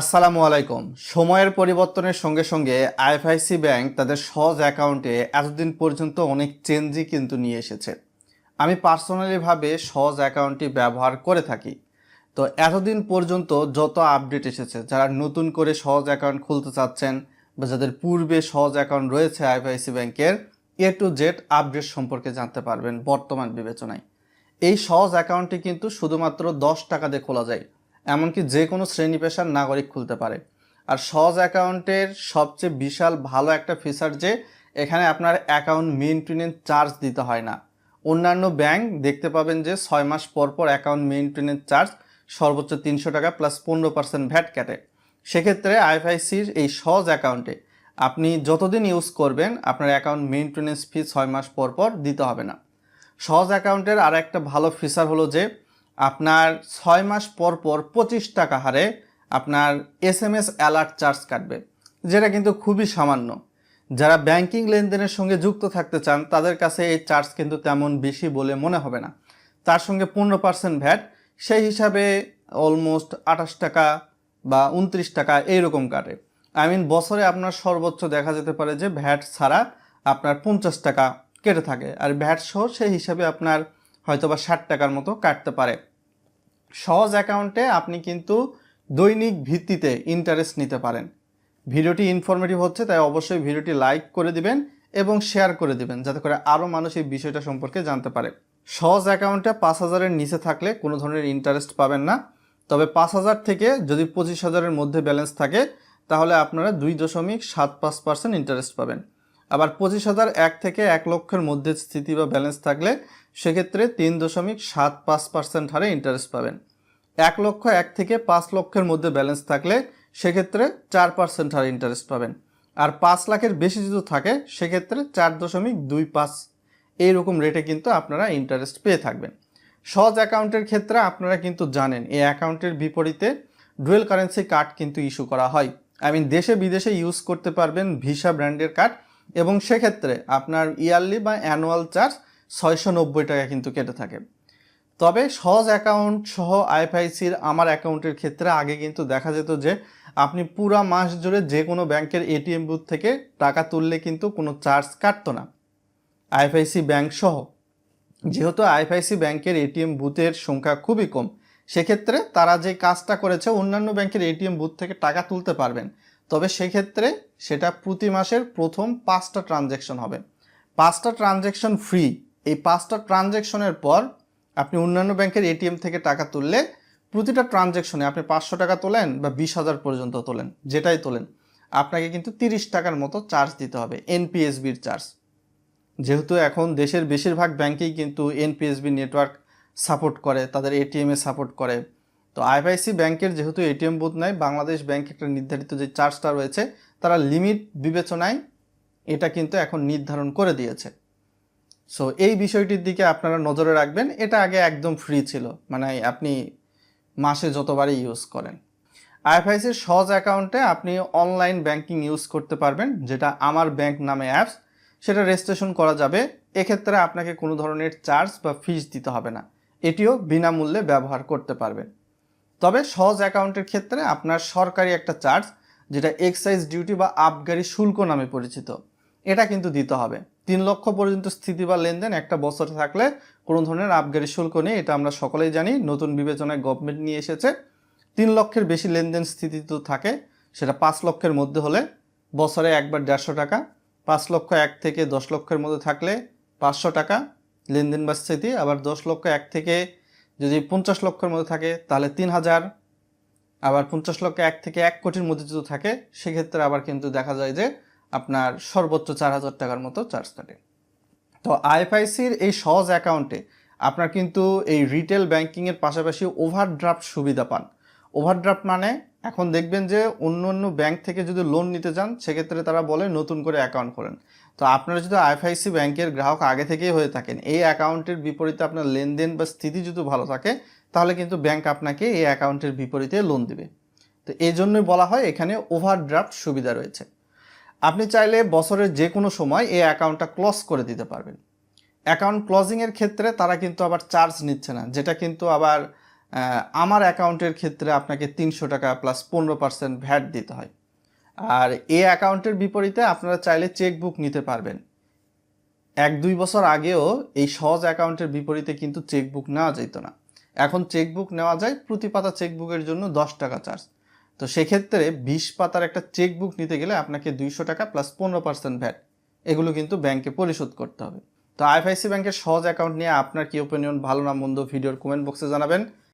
আসসালামু আলাইকুম। সময়ের পরিবর্তনের সঙ্গে সঙ্গে আইএফআইসি ব্যাংক তাদের সহজ অ্যাকাউন্টে এতদিন পর্যন্ত অনেক চেঞ্জই কিন্তু নিয়ে এসেছে। আমি পার্সোনালিভাবে সহজ অ্যাকাউন্টটি ব্যবহার করে থাকি। তো এতদিন পর্যন্ত যত আপডেট এসেছে, যারা নতুন করে সহজ অ্যাকাউন্ট খুলতে চাচ্ছেন বা যাদের পূর্বে সহজ অ্যাকাউন্ট রয়েছে আইএফআইসি ব্যাংকের, এ টু জেড আপডেট সম্পর্কে জানতে পারবেন বর্তমান বিবেচনায়। এই সহজ অ্যাকাউন্টটি কিন্তু শুধুমাত্র দশ টাকা দিয়ে খোলা যায়। এমনকি যে কোনো শ্রেণি পেশার নাগরিক খুলতে পারে। আর সহজ অ্যাকাউন্টের সবচেয়ে বিশাল ভালো একটা ফিচার যে, এখানে আপনার অ্যাকাউন্ট মেনটেনেন্স চার্জ দিতে হয় না। অন্যান্য ব্যাংক দেখতে পাবেন যে, ছয় মাস পর পর অ্যাকাউন্ট মেনটেনেন্স চার্জ সর্বোচ্চ তিনশো টাকা প্লাস পনেরো পার্সেন্ট ভ্যাট কাটে। সেক্ষেত্রে আইএফআইসির এই সহজ অ্যাকাউন্টে আপনি যতদিন ইউজ করবেন, আপনার অ্যাকাউন্ট মেনটেনেন্স ফি ছয় মাস পর পর দিতে হবে না। সহজ অ্যাকাউন্টের আর একটা ভালো ফিচার হলো যে আপনার ছয় মাস পর পর পঁচিশ টাকা হারে আপনার S M S alert charge কাটবে, যেটা কিন্তু খুবই সামান্য। যারা ব্যাংকিং লেনদেনের সঙ্গে যুক্ত থাকতে চান, তাদের কাছে এই চার্জ কিন্তু তেমন বেশি বলে মনে হবে না। তার সঙ্গে পনেরো পার্সেন্ট ভ্যাট, সেই হিসাবে অলমোস্ট আঠাশ টাকা বা উনত্রিশ টাকা এইরকম কাটে। আই মিন বছরে আপনার সর্বোচ্চ দেখা যেতে পারে যে ভ্যাট ছাড়া আপনার পঞ্চাশ টাকা কেটে থাকে, আর ভ্যাট সহ সেই হিসাবে আপনার হয়তো বা ষাট টাকার মতো কাটতে পারে। সহজ অ্যাকাউন্টে আপনি কিন্তু দৈনিক ভিত্তিতে ইন্টারেস্ট নিতে পারেন। ভিডিওটি ইনফরমেটিভ হচ্ছে, তাই অবশ্যই ভিডিওটি লাইক করে দিবেন এবং শেয়ার করে দিবেন, যাতে করে আরও মানুষ এই বিষয়টা সম্পর্কে জানতে পারে। সহজ অ্যাকাউন্টে পাঁচ হাজারের নিচে থাকলে কোনো ধরনের ইন্টারেস্ট পাবেন না। তবে পাঁচ হাজার থেকে যদি পঁচিশ হাজারের মধ্যে ব্যালেন্স থাকে, তাহলে আপনারা দুই দশমিক সাত পাঁচ পার্সেন্ট ইন্টারেস্ট পাবেন। আবার পঁচিশ হাজার এক থেকে এক লক্ষের মধ্যে স্থিতি বা ব্যালেন্স থাকলে সেক্ষেত্রে তিন দশমিক সাত পাঁচ পার্সেন্ট হারে ইন্টারেস্ট পাবেন। এক লক্ষ এক থেকে পাঁচ লক্ষের মধ্যে ব্যালেন্স থাকলে সেক্ষেত্রে চার পার্সেন্ট হারে ইন্টারেস্ট পাবেন। আর পাঁচ লাখের বেশি যদি থাকে, সেক্ষেত্রে চার দশমিক দুই পাঁচ এইরকম রেটে কিন্তু আপনারা ইন্টারেস্ট পেয়ে থাকবেন। সহজ অ্যাকাউন্টের ক্ষেত্রে আপনারা কিন্তু জানেন, এই অ্যাকাউন্টের বিপরীতে ডুয়েল কারেন্সি কার্ড কিন্তু ইস্যু করা হয়। আই মিন দেশে বিদেশে ইউজ করতে পারবেন ভিসা ব্র্যান্ডের কার্ড এবং সেক্ষেত্রে আপনার ইয়ারলি বা অ্যানুয়াল চার্জ ছয়শো নব্বই টাকা কিন্তু কেটে থাকে। তবে সহজ অ্যাকাউন্ট সহ আইএফআইসির আমার অ্যাকাউন্টের ক্ষেত্রে আগে কিন্তু দেখা যেত যে, আপনি পুরা মাস জুড়ে যে কোনো ব্যাংকের এটিএম বুথ থেকে টাকা তুললে কিন্তু কোনো চার্জ কাটতো না। আইএফআইসি ব্যাংক সহ। যেহেতু আইএফআইসি ব্যাংকের এটিএম বুথের সংখ্যা খুবই কম, সেক্ষেত্রে তারা যে কাজটা করেছে, অন্যান্য ব্যাংকের এটিএম বুথ থেকে টাকা তুলতে পারবেন। তবে সেক্ষেত্রে সেটা প্রতি মাসের প্রথম পাঁচটা ট্রানজ্যাকশন হবে। পাঁচটা ট্রানজ্যাকশন ফ্রি এই পাঁচটা ট্রানজ্যাকশনের পর আপনি অন্যান্য ব্যাংকের এটিএম থেকে টাকা তুললে প্রতিটা ট্রানজ্যাকশনে আপনি পাঁচশো টাকা তোলেন বা বিশ হাজার পর্যন্ত তোলেন, যেটাই তোলেন। আপনাকে কিন্তু তিরিশ টাকার মতো চার্জ দিতে হবে এনপিএসবির চার্জ যেহেতু এখন দেশের বেশিরভাগ ব্যাংকেই কিন্তু এনপিএসবি নেটওয়ার্ক সাপোর্ট করে, তাদের এটিএমে সাপোর্ট করে। তো আইএফআইসি ব্যাংকের যেহেতু এটিএম বুথ নাই, বাংলাদেশ ব্যাংক একটা নির্ধারিত যে চার্জটা রয়েছে, তারা লিমিট বিবেচনায় এটা কিন্তু এখন নির্ধারণ করে দিয়েছে। সো এই বিষয়টির দিকে আপনারা নজরে রাখবেন, এটা আগে একদম ফ্রি ছিল মানে আপনি মাসে যতবারই ইউজ করেন। আইএফআইসির সহজ অ্যাকাউন্টে আপনি অনলাইন ব্যাংকিং ইউজ করতে পারবেন, যেটা আমার ব্যাংক নামে অ্যাপস সেটা রেজিস্ট্রেশন করা যাবে। এক্ষেত্রে আপনাকে কোনো ধরনের চার্জ বা ফিস দিতে হবে না। এটিও বিনামূল্যে ব্যবহার করতে পারবেন। তবে সহজ অ্যাকাউন্টের ক্ষেত্রে আপনার সরকারি একটা চার্জ, যেটা এক্সাইজ ডিউটি বা আবগারি শুল্ক নামে পরিচিত। এটা কিন্তু দিতে হবে। তিন লক্ষ পর্যন্ত স্থিতি বা লেনদেন একটা বছর থাকলে কোনো ধরনের আবগারি শুল্ক নেই, এটা আমরা সকলেই জানি। নতুন বিবেচনায় গভর্নমেন্ট নিয়ে এসেছে। তিন লক্ষের বেশি লেনদেন স্থিতি তো থাকে, সেটা পাঁচ লক্ষের মধ্যে হলে বছরে একবার দেড়শো টাকা, পাঁচ লক্ষ এক থেকে দশ লক্ষের মধ্যে থাকলে পাঁচশো টাকা লেনদেন বা স্থিতি, আবার দশ লক্ষ এক থেকে যদি পঞ্চাশ লক্ষের মধ্যে থাকে, তাহলে তিন হাজার। আবার পঞ্চাশ লক্ষ এক থেকে এক কোটির মধ্যে যদি থাকে, সেক্ষেত্রে আবার কিন্তু দেখা যায় যে আপনার সর্বোচ্চ চার হাজার টাকার মতো চার্জ কাটে। তো আইএফআইসির এই সহজ অ্যাকাউন্টে আপনার কিন্তু এই রিটেল ব্যাংকিংয়ের পাশাপাশি ওভারড্রাফট সুবিধা পান। ওভারড্রাফট মানে এখন দেখবেন যে অন্য অন্য ব্যাংক থেকে যদি লোন নিতে যান সেক্ষেত্রে তারা বলে নতুন করে অ্যাকাউন্ট করেন তো আপনারা যদি আইএফআইসি ব্যাংকের গ্রাহক আগে থেকেই হয়ে থাকেন, এই অ্যাকাউন্টের বিপরীতে আপনার লেনদেন বা স্থিতি যদি ভালো থাকে, তাহলে কিন্তু ব্যাংক আপনাকে এই অ্যাকাউন্টের বিপরীতে লোন দেবে। তো এই জন্যই বলা হয় এখানে ওভারড্রাফট সুবিধা রয়েছে। আপনি চাইলে বছরের যে কোনো সময় এই অ্যাকাউন্টটা ক্লোজ করে দিতে পারবেন। অ্যাকাউন্ট ক্লোজিংয়ের ক্ষেত্রে তারা কিন্তু আবার চার্জ নিচ্ছে না, যেটা কিন্তু আবার আমার অ্যাকাউন্টের ক্ষেত্রে আপনাকে তিনশো টাকা প্লাস পনেরো পার্সেন্ট ভ্যাট দিতে হয়। আর এ অ্যাকাউন্টের বিপরীতে আপনারা চাইলে চেকবুক নিতে পারবেন। এক, দুই বছর আগেও এই সহজ অ্যাকাউন্টের বিপরীতে কিন্তু চেকবুক নেওয়া যেত না। এখন চেকবুক নেওয়া যায়, প্রতি পাতা চেকবুকের জন্য দশ টাকা চার্জ। তো সেক্ষেত্রে বিশ পাতার একটা চেকবুক নিতে গেলে আপনাকে দুইশো টাকা প্লাস পনেরো পার্সেন্ট ভ্যাট। এগুলো কিন্তু ব্যাংকে পরিশোধ করতে হবে। তো আইএফআইসি ব্যাংকের সহজ অ্যাকাউন্ট নিয়ে আপনার কি ওপিনিয়ন ভালো না মন্দ, ভিডিওর কমেন্ট বক্সে জানাবেন।